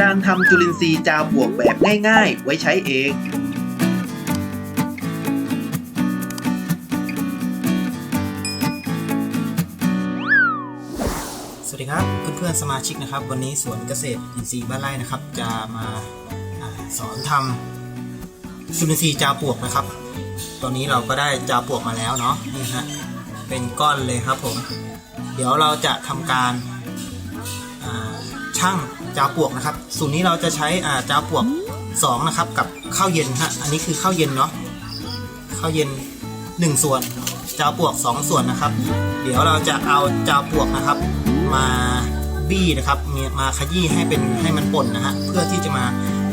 การทำจุลินทรีย์จาวปลวกแบบง่ายๆ ไว้ใช้เอง สวัสดีครับเพื่อนๆสมาชิกนะครับ วันนี้สวนเกษตรอินทรีย์บ้านไร่นะครับ จะมาสอนทำจุลินทรีย์จาปลวกนะครับ ตอนนี้เราก็ได้จาปลวกมาแล้วเนาะนี่ฮะเป็นก้อนเลยครับผม เดี๋ยวเราจะทำการาช่าง จาปลวกนะครับ สูตรนี้เราจะใช้อ่าจาปลวก2นะครับกับข้าวเย็นฮะอันนี้คือข้าวเย็นเนาะข้าวเย็น 1 ส่วนจาปลวก 2 ส่วนนะครับ เดี๋ยวเราจะเอาจาปลวกนะครับ มาบี้นะครับมีมาขยี้ให้เป็นให้มันป่นนะฮะเพื่อที่จะมา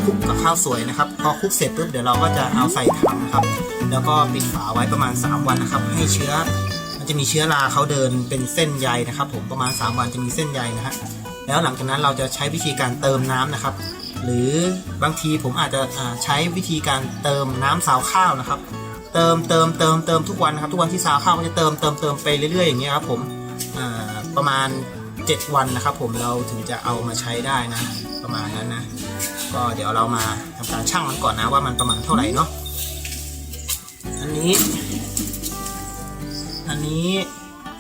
คลุกกับข้าวสวยนะครับ พอคลุกเสร็จปุ๊บเดี๋ยวเราก็จะเอาใส่ถังครับ แล้วก็ปิดฝาไว้ประมาณ 3 วันนะครับ ให้เชื้อมันจะมีเชื้อราเขาเดินเป็นเส้นใยนะครับ ผมประมาณ 3 วันจะมีเส้นใยนะฮะ แล้วหลังจากนั้นเราจะใช้วิธีการเติมน้ำนะครับ หรือบางทีผมอาจจะใช้วิธีการเติมน้ำสาวข้าวนะครับ เติมเติมเติมเติมทุกวันนะครับ ทุกวันที่สาวข้าวก็จะเติมเติมเติมไปเรื่อยๆอย่างเงี้ยครับผมประมาณ 7 วันนะครับ ผมเราถึงจะเอามาใช้ได้นะ ประมาณนั้นนะก็เดี๋ยวเรามาทำการชั่งมันก่อนนะว่ามันประมาณเท่าไหร่เนาะอันนี้ อันนี้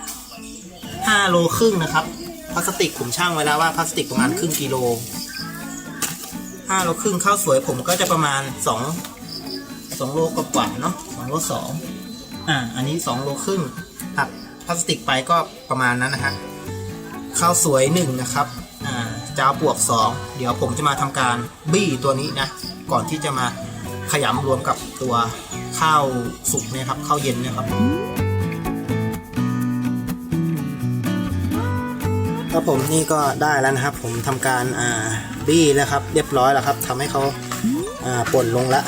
5โลครึ่งนะครับ พลาสติกผมช่างไว้แล้วว่าพลาสติกประมาณครึ่งกิโล5โลครึ่งข้าวสวยผมก็จะประมาณ2 2โลกว่าเนาะ2โล2อ่าอันนี้2โลครึ่งหักพลาสติกไปก็ประมาณนั้นนะฮะข้าวสวย1นะครับอ่าจ้าวปวก2เดี๋ยวผมจะมาทำการบี้ตัวนี้นะก่อนที่จะมาขยำรวมกับตัวข้าวสุกเนี่ยครับข้าวเย็นเนี่ยครับ ครับผมนี่ก็ได้แล้วนะครับ ผมทำการอ่าบี้แล้วครับ เรียบร้อยแล้วครับทำให้เขาอ่าป่นลงล้ว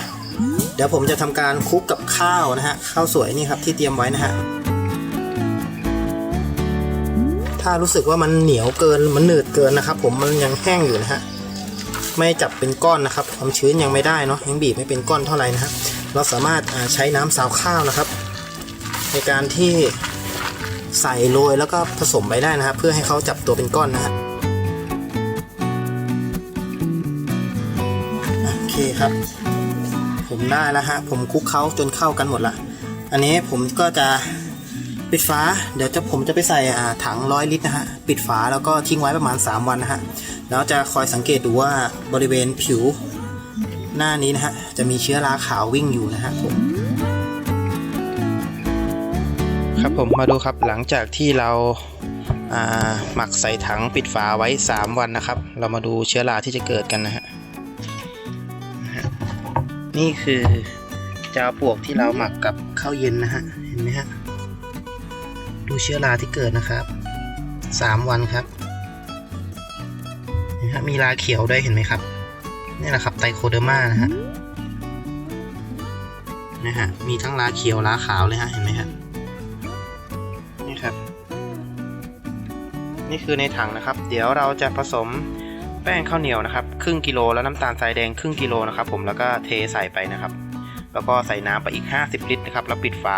เดี๋ยวผมจะทำการคลุกกับข้าวนะฮะข้าวสวยนี่ครับที่เตรียมไว้นะฮะถ้ารู้สึกว่ามันเหนียวเกินมันหนืดเกินนะครับ ผมมันยังแห้งอยู่นะฮะไม่จับเป็นก้อนนะครับ ความชื้นยังไม่ได้เนาะยังบีบไม่เป็นก้อนเท่าไหร่นะฮะเราสามารถใช้น้ำสาวข้าวนะครับ ในการที่ ใส่โรยแล้วก็ผสมไปได้นะครับ เพื่อให้เขาจับตัวเป็นก้อนนะฮะโอเคครับ ผมได้แล้วฮะผมคลุกเขาจนเข้ากันหมดละอันนี้ผมก็จะปิดฝาเดี๋ยวจะผมจะไปใส่ถังร้อยลิตรนะฮะปิดฝาแล้วก็ทิ้งไว้ประมาณ 3 วันนะฮะแล้วจะคอยสังเกตดูว่าบริเวณผิวหน้านี้นะฮะจะมีเชื้อราขาววิ่งอยู่นะฮะผม ครับผมมาดูครับหลังจากที่เราาหมักใส่ถังปิดฝาไว้ 3 วันนะครับ เรามาดูเชื้อราที่จะเกิดกันนะฮะนี่คือจาวปวกที่เราหมักกับข้าวเย็นนะฮะเห็นไหมฮะดูเชื้อราที่เกิดนะครับ 3 วันครับนะฮะมีราเขียวด้วยเห็นไหมครับนี่แหละครับไตโคเดอร์มานะฮะนะฮะมีทั้งราเขียวราขาวเลยฮะเห็นไหมครับ นี่คือในถังนะครับ เดี๋ยวเราจะผสมแป้งข้าวเหนียวนะครับครึ่งกิโลแล้วน้ำตาลทรายแดงครึ่งกิโลนะครับผมแล้วก็เทใส่ไปนะครับ แล้วก็ใส่น้ำไปอีก 50 ลิตรนะครับแล้วปิดฝา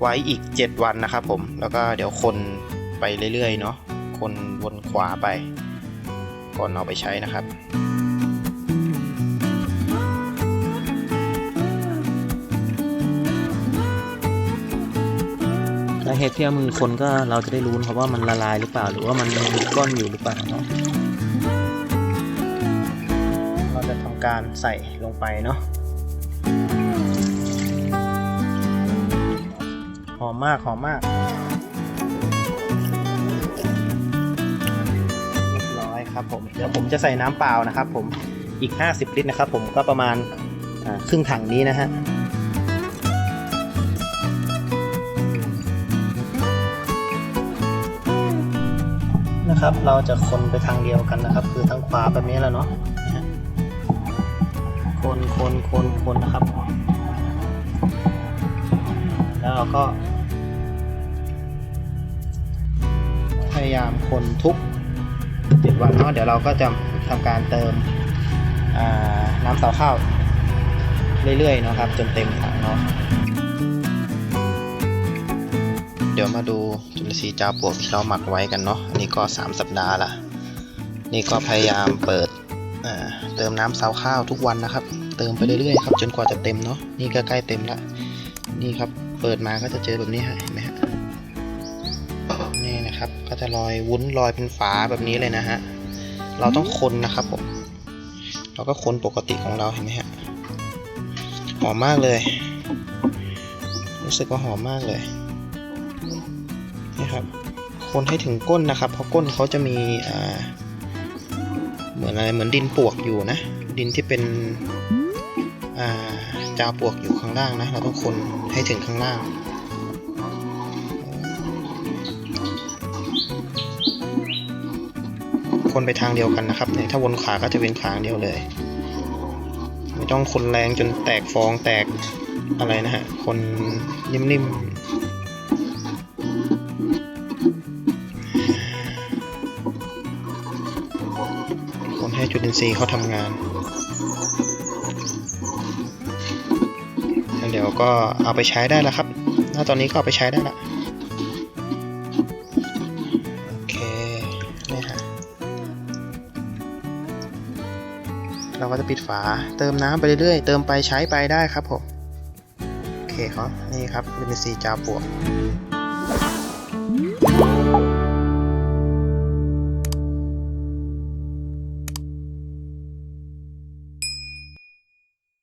ไว้อีก 7 วันนะครับผมแล้วก็เดี๋ยวคนไปเรื่อยๆเนาะคนวนขวาไป ก่อนเอาไปใช้นะครับ สาเหตุที่เอามือคนก็เราจะได้รู้นะครับว่ามันละลายหรือเปล่า หรือว่ามันมีก้อนอยู่หรือเปล่าเนาะเราจะทำการใส่ลงไปเนาะหอมมากหอมมากเรียบร้อยครับผมเดี๋ยวผมจะใส่น้ำเปล่านะครับ ผมอีก 50 ลิตรนะครับ ผมก็ประมาณครึ่งถังนี้นะฮะ นะครับ เราจะคนไปทางเดียวกันนะครับ คือทางขวาแบบนี้แหล้วเนาะนะฮะคนคนคนคนนะครับ แล้วเราก็ พยายามคนทุกเจ็ดวันเนาะเดี๋ยวเราก็จะทำการเติมน้ำเตาข้าวเรื่อยๆนะครับ จนเต็มถังเนาะ ดี๋ยวมาดูจุลทรีย์จาปวกที่เราหมักไว้กันเนาะอันนี้ก็ 3 สัปดาห์ละนี่ก็พยายามเปิดเติมน้ำซาวข้าวทุกวันนะครับ เติมไปเรื่อยๆครับจนกว่าจะเต็มเนาะนี่ก็ใกล้เต็มละนี่ครับเปิดมาก็จะเจอแบบนี้ฮะเห็นไหมฮะนี่นะครับก็จะลอยวุ้นลอยเป็นฝาแบบนี้เลยนะฮะเราต้องคนนะครับผมเราก็คนปกติของเราเห็นไหมฮะหอมมากเลย รู้สึกว่าหอมมากเลย นี่ครับ คนให้ถึงก้นนะครับ เพราะก้นเขาจะมีเหมือนอะไรเหมือนดินปวกอยู่นะ ดินที่เป็นาจาวปวกอยู่ข้างล่างนะ เราต้องคนให้ถึงข้างล่างคนไปทางเดียวกันนะครับเนี่ยถ้าวนขาก็จะเป็นขางเดียวเลย ไม่ต้องคนแรงจนแตกฟองแตกอะไรนะฮะ คนนิ่มๆ จุลินทรีย์เขาทำงานแล้วเดี๋ยวก็เอาไปใช้ได้แล้วครับถ้าตอนนี้ก็เอาไปใช้ได้ละโอเคนี่ฮะเราก็จะปิดฝาเติมน้ำไปเรื่อยๆ เติมไปใช้ไปได้ครับผม โอเคครับนี่ครับวิตามินซีจาปวก